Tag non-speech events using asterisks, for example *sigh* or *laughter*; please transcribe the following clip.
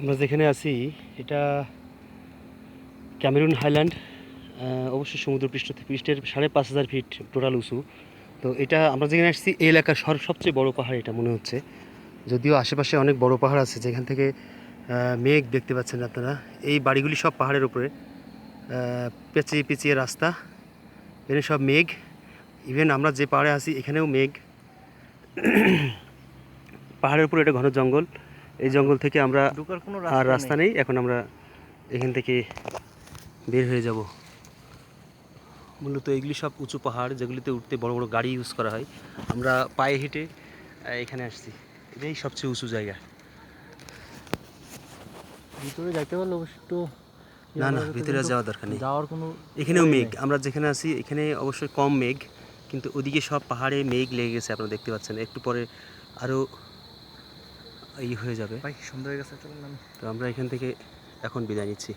আমরা যেখানে আছি, এটা ক্যামেরুন হাইল্যান্ড অবশ্যই সমুদ্র পৃষ্ঠ থেকে, পৃষ্ঠের সাড়ে পাঁচ হাজার ফিট টোটাল উঁচু। তো এটা আমরা যেখানে আসছি, এই এলাকার সবচেয়ে বড় পাহাড় এটা মনে হচ্ছে। যদিও আশেপাশে অনেক বড় পাহাড় আছে, যেখান থেকে মেঘ দেখতে পাচ্ছেন আপনারা। এই বাড়িগুলি সব পাহাড়ের উপরে পেঁচিয়ে পেঁচিয়ে রাস্তা, এখানে সব মেঘ। ইভেন আমরা যে পাহাড়ে আছি, এখানেও মেঘ। *clears throat* পাহাড়ের উপরে এটা ঘন জঙ্গল। এই জঙ্গল থেকে আমরা ঢোকার কোনো আর রাস্তা নেই। এখন আমরা এখান থেকে বের হয়ে যাব। মূলত এগুলি সব উঁচু পাহাড় যেগুলিতে উঠতে বড় বড় গাড়ি ইউজ করা হয়। আমরা পায়ে হেঁটে এখানে আসছি। এটাই সবচেয়ে উঁচু জায়গা। ভিতরে যাইতে পারলে অবশ্য একটু না না ভিতরে আর যাওয়ার দরকার নেই। যাওয়ার কোনো এখানেও মেঘ। আমরা যেখানে আছি এখানে অবশ্যই কম মেঘ কিন্তু ওদিকে সব পাহাড়ে মেঘ লেগে গেছে আপনারা দেখতে পাচ্ছেন। একটু পরে আরও ই হয়ে যাবে। ভাই সুন্দর হয়ে গেছে তো আমরা এখান থেকে এখন বিদায় নিচ্ছি।